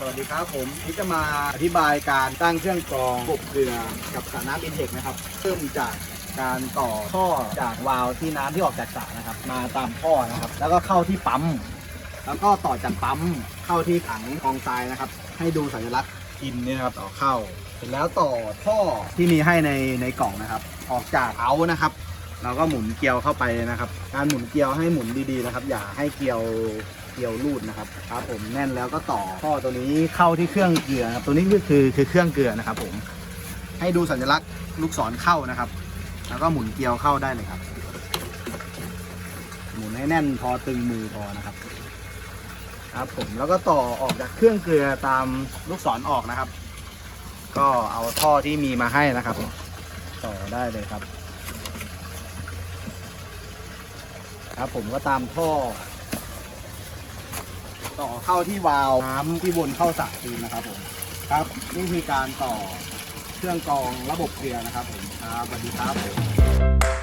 สวัสดีครับผมนี่จะมาอธิบายการตั้งเครื่องกรองระบเกลือกับสระน้ำอินเทคนะครับเริ่มจากการต่อท่อจากวาล์วที่น้ำที่ออกจากสระนะครับ มาตามท่อนะครับ แล้วก็เข้าที่ปั๊ม แล้วก็ต่อจากปั๊มเข้าที่ถังกรองทรายนะครับ ให้ดูสัญลักษณ์อินเนี่ยนะครับต่อเข้า เสร็จแล้วต่อท่อที่มีให้ในในกล่องนะครับ ออกจากเอานะครับ เราก็หมุนเกลียวเข้าไปนะครับ การหมุนเกลียวให้หมุนดีๆนะครับ อย่าให้เกลียว เกลียวรูดนะครับครับผมแน่นแล้วก็ต่อท่อตัวนี้เข้าที่เครื่องเกลือครับตัวนี้ก็คือคือเครื่องเกลือนะครับผมให้ดูสัญลักษณ์ลูกศรเข้านะครับ แล้วก็หมุนเกลียวเข้าได้เลยครับ หมุนให้แน่นพอตึงมือพอนะครับครับผมแล้วก็ต่อออกจากเครื่องเกลือตามลูกศรออกนะครับ ก็เอาท่อที่มีมาให้นะครับ ต่อได้เลยครับ ครับผมก็ตามท่อ ต่อเข้าที่วาล์วน้ำที่วนเข้าสระคืนนะครับผมครับนี่คือการต่อเครื่องกรองระบบเกลียร์นะครับผมครับสวัสดีครับ